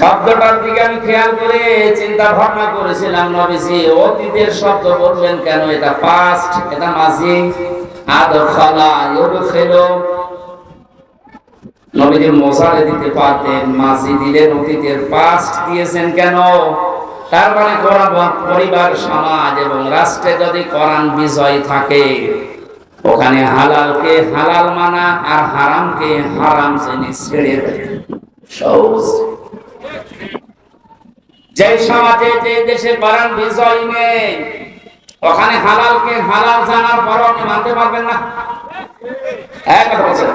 শব্দটার দিকে আমি খেয়াল করে চিন্তা ভাবনা করেছিলাম, নবীজি, অতীতের শব্দ বলবেন কেন? এটা পাস্ট এটা মাঝি। আদখালা নবীজি মোসারে দিতে পারতেন দিলেন অতীতের পাস্ট দিয়েছেন কেন? তার মানে কোরআন পরিবার, সমাজ এবং রাষ্ট্রে যদি কোরআন বিজয় থাকে, ওখানে হালালকে হালাল মানা আর হারামকে হারাম জেনে ছেড়ে দেয়। যে সমাজে, যে দেশে কোরআন বিজয় নেই, ওখানে হালালকে হালাল জানার পর আপনি মানতে পারবেন না? বলছেন।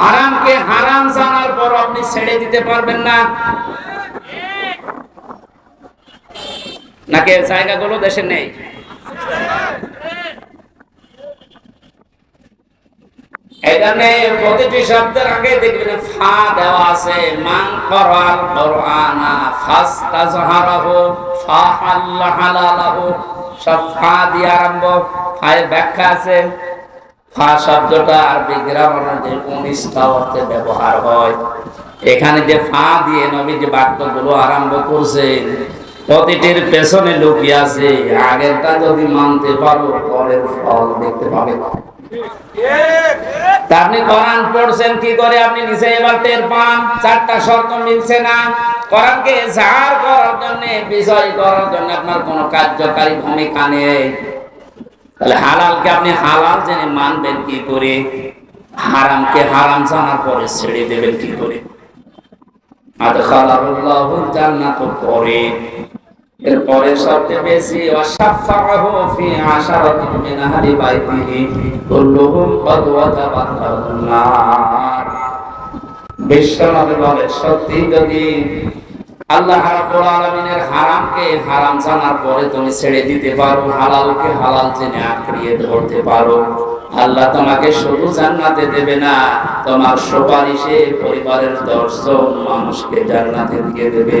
হারামকে হারাম জানার পর আপনি ছেড়ে দিতে পারবেন না। নাকি জায়গাগুলো দেশে নেই? এখানে প্রতিটি শব্দের আগে দেখবেন ফা দেওয়া আছে মান করাল কোরআনা ফাস্তাজহারাহু, ফাহাল্লা হালালাহু, সব ফা দিয়ে আরম্ভ ফায়ের ব্যাখ্যা আছে। ফা শব্দটা আরবি উনিশটা অর্থে ব্যবহার হয়। এখানে যে ফা দিয়ে নবী যে বাক্যগুলো আরম্ভ করছেন প্রতিটির পেছনে লুকিয়ে আছে। আগেরটা যদি মানতে পারো, পরের ফল দেখতে পাবে। আপনি কোরআন পড়ছেন, কি করে আপনি নিচে এবার টের পান? চারটা শর্ত মিলছে না। কোরআনকে জাহার করার জন্য, বিজয় করার জন্য আপনার কোনো কার্যকারী ভূমিকা নেই। তাহলে হালালকে আপনি হালাল জেনে মানবেন কি করে? হারামকে হারাম জানার পরে ছেড়ে দেবেন কি করে? আদখালাহুল্লাহু জান্নাত পরে। এরপরে সবচেয়ে বেশি ওয়াসাফাহু ফি আশারাতিন মিন আহলি বাইতিহি কুল্লুহুম কদ বিশ্বনবী বলে সত্যি যদি আল্লাহ রাব্বুল আলামিনের হারামকে হারাম জানার পরে তুমি ছেড়ে দিতে পারো, হালালকে হালাল জেনে আঁকড়িয়ে ধরতে পারো, আল্লাহ তোমাকে শুধু জান্নাতে দেবে না, তোমার সুপারিশে পরিবারের দশজন মানুষকে জান্নাতে দিয়ে দেবে।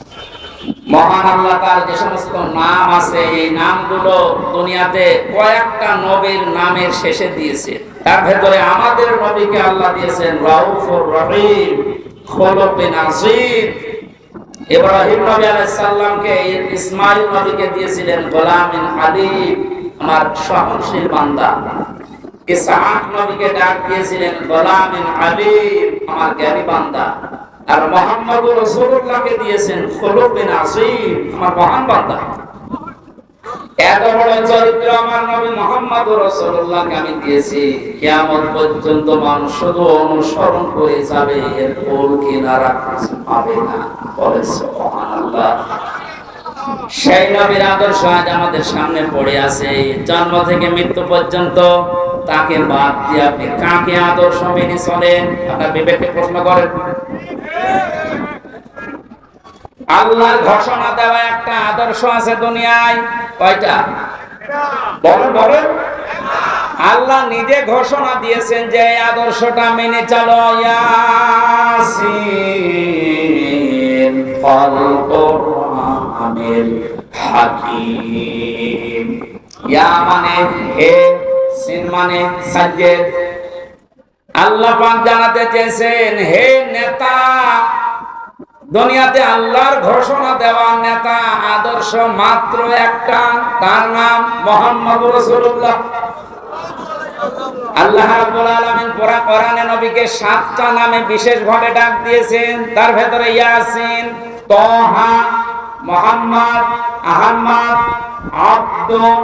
মহান আল্লাহ তার যে সমস্ত নাম আছে, এই নামগুলো দুনিয়াতে কয়েকটা নবীর নামের শেষে দিয়েছে। তার ভেতরে আমাদের নবীকে আল্লাহ দিয়েছেন রাউফুর রহিম ইব্রাহিম নবী ইসমাইল নবীকে দিয়েছিলেন গোলামিন হালিম, আমার সহনশীল বান্দা। ইসহাক নবীকে ডাক দিয়েছিলেন গোলামিন হালিম, আমার জ্ঞানী বান্দা। আর মোহাম্মদ রসুল্লাহকে দিয়েছেন খলুকিন আসিম আমার মহান বান্দা। এত বড় চরিত্র আমার নবী মোহাম্মদ আমি দিয়েছি। পর্যন্ত মানুষ শুধু অনুসরণ করে যাবে, এর কোল কিনারা কিছু পাবে না। সুবহানাল্লাহ। সেই নবীর আদর্শ আজ আমাদের সামনে পড়ে আছে। জন্ম থেকে মৃত্যু পর্যন্ত তাকে বাদ দিয়ে আপনি কাকে আদর্শ মেনে চলেন? আপনার বিবেককে প্রশ্ন করেন। আল্লাহর ঘোষণা দেওয়া একটা আদর্শ আছে দুনিয়ায়। কয়টা? বলেন বলেন। আল্লাহ নিজে ঘোষণা দিয়েছেন যে আদর্শটা মেনে চলো, ইয়াসিন। ফল কোরআনিল হাকিম। ইয়া মানে হে সিন মানে সাজ্জেদ। আল্লাহ পাক জানাতে চেয়েছেন, হে নেতা, দুনিয়াতে আল্লাহর ঘোষণা দেওয়া নেতা আদর্শ মাত্র একটা, তার নাম মোহাম্মদ রসুল্লাহ আল্লাহ রাব্বুল আলামিন পুরা কোরআনে নবীকে সাতটা নামে বিশেষ ভাবে ডাক দিয়েছেন। তার ভেতরে ইয়াসিন তহা মুহাম্মদ আহমদ আব্দুল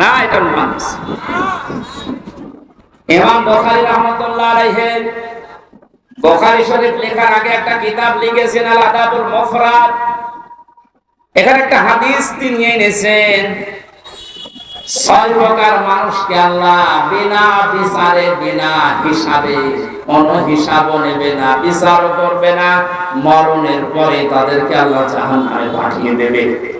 না, এটা শরীফ লেখার আগে একটা কিতাব লিখেছেন, আল আদাবুল মুফরাদ। এখানে একটা হাদিস তিনি এনেছেন, ছয় প্রকার মানুষকে আল্লাহ বিনা বিচারে, বিনা হিসাবে, কোন হিসাবও নেবে না, বিচারও করবে না, মরণের পরে তাদেরকে আল্লাহ জাহান্নামে পাঠিয়ে দেবে।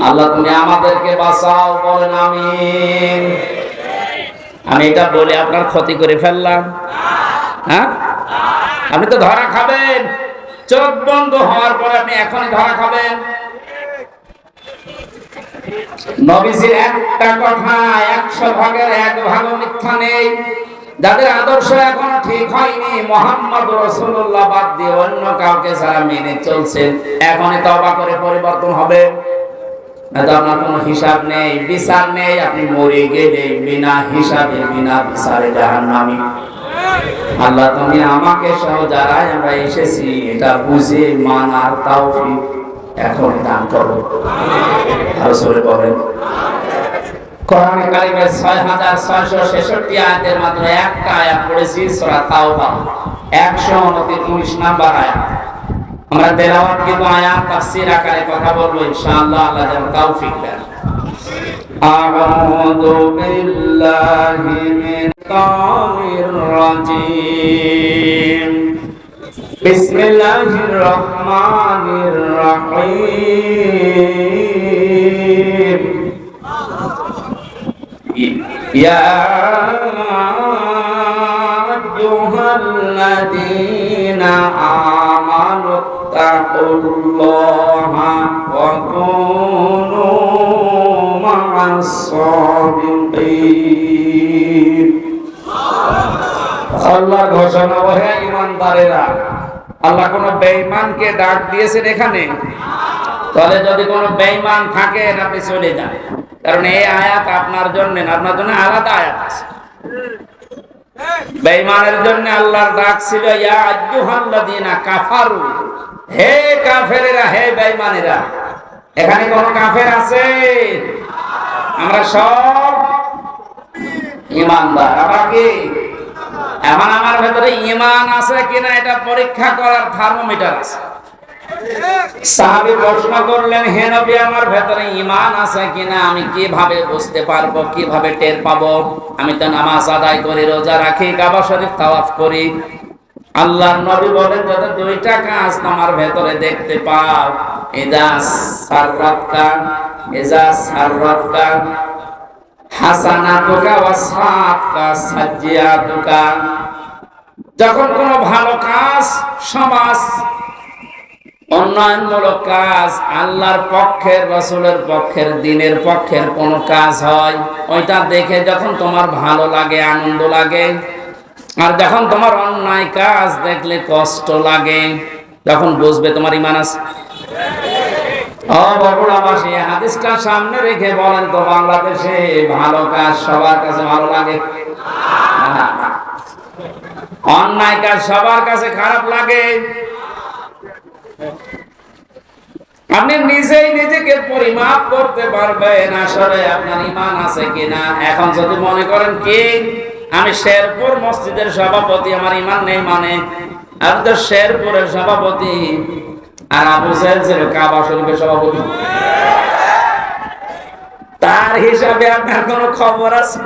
আল্লাহ তুমি আমাদেরকে বাঁচাও, বলেন আমিন। আমি এটা বলে আপনার ক্ষতি করে ফেললাম। হ্যাঁ? আপনি তো ধরা খাবেন। চোখ বন্ধ হওয়ার পরে আপনি এখনই ধরা খাবেন। একশো ভাগের এক ভাগ মিথ্যা নেই। যাদের আদর্শ এখনও ঠিক হয়নি, মোহাম্মদ বাদ দিয়ে অন্য কাউকে ছাড়া মেনে চলছেন এখনই তবা করে পরিবর্তন হবে। আপনার কোনো হিসাব নেই, বিচার নেই, আপনি মরে গেলে বিনা হিসাবে, বিনা বিচারে জাহান নামি আল্লাহ তুমি আমাকে সহ যারাই আমরা এসেছি, এটা বুঝে, মানার তাওফিক এখন দান করো। আরও সরে বলেন। কোরআনে কারিমের ছয় হাজার ছয়শো ছেষট্টি আয়াতের মাত্র একটা আয়াত পড়েছি, সূরা তাওবা। একশো উনত্রিশ নাম্বার আয়াত। আমরা তেলাওয়াত কিন্তু আয়াত, তাফসীর আকারে কথা বলব, ইনশাআল্লাহ আল্লাহ যেন তৌফিক দেন। আউযু বিল্লাহি মিনাশ রাজীম। বিসমিল্লাহির রহমানির রহিম। ইয়া الصادقين আল্লাহ ঘোষণা ও হে ইমানদারেরা আল্লাহ কোন বেঈমানকে ডাক দিয়েছেন এখানে তাহলে যদি কোনো বেঈমান থাকেন আপনি চলে যান কারণ এই আয়াত আপনার জন্য না আপনার জন্য আলাদা আয়াত আছে বেঈমানের জন্য আল্লাহর ডাক ছিল ইয়া আজ্জুহাল্লাযিনা কাফারু হে কাফেরেরা হে বেঈমানেরা এখানে কোন কাফের আছে আমরা সব ইমানদার। আবার কি? এখন আমার ভেতরে ইমান আছে কিনা এটা পরীক্ষা করার থার্মোমিটার আছে। সাহাবী প্রশ্ন করলেন, হে নবী, আমার ভেতরে ইমান আছে কিনা? আমি কীভাবে বুঝতে পারব? কীভাবে টের পাবো? আমি তো নামাজ আদায় করি, রোজা রাখি, কাবা শরীফ তাওয়াফ করি। আল্লাহর নবী বলেন, যদি দুইটা কাজ তোমার ভেতরে দেখতে পাও যখন কোনো ভালো কাজ, সমাজ, উন্নয়নমূলক কাজ আল্লাহর পক্ষের, রসুলের পক্ষের, দিনের পক্ষের কোনো কাজ হয়, ওইটা দেখে যখন তোমার ভালো লাগে, আনন্দ লাগে। আর যখন তোমার অন্যায় কাজ দেখলে কষ্ট লাগে, তখন বুঝবে তোমার ইমান আছে। সামনে রেখে বলেন তো, বাংলাদেশে ভালো কাজ সবার কাছে ভালো লাগে। অন্যায় কাজ সবার কাছে খারাপ লাগে। আপনি নিজেই নিজেকে পরিমাপ করতে পারবেন, আসলে আপনার ইমান আছে কিনা। এখন যদি মনে করেন কি, আমি শেরপুর মসজিদের সভাপতি, আমার ইমান নেই মানে। আমি তো শেরপুরের সভাপতি। আর আবু সাহেব ছিল কাবা শরীফের সভাপতি। তার হিসাবে আপনার কোনো খবর আছে?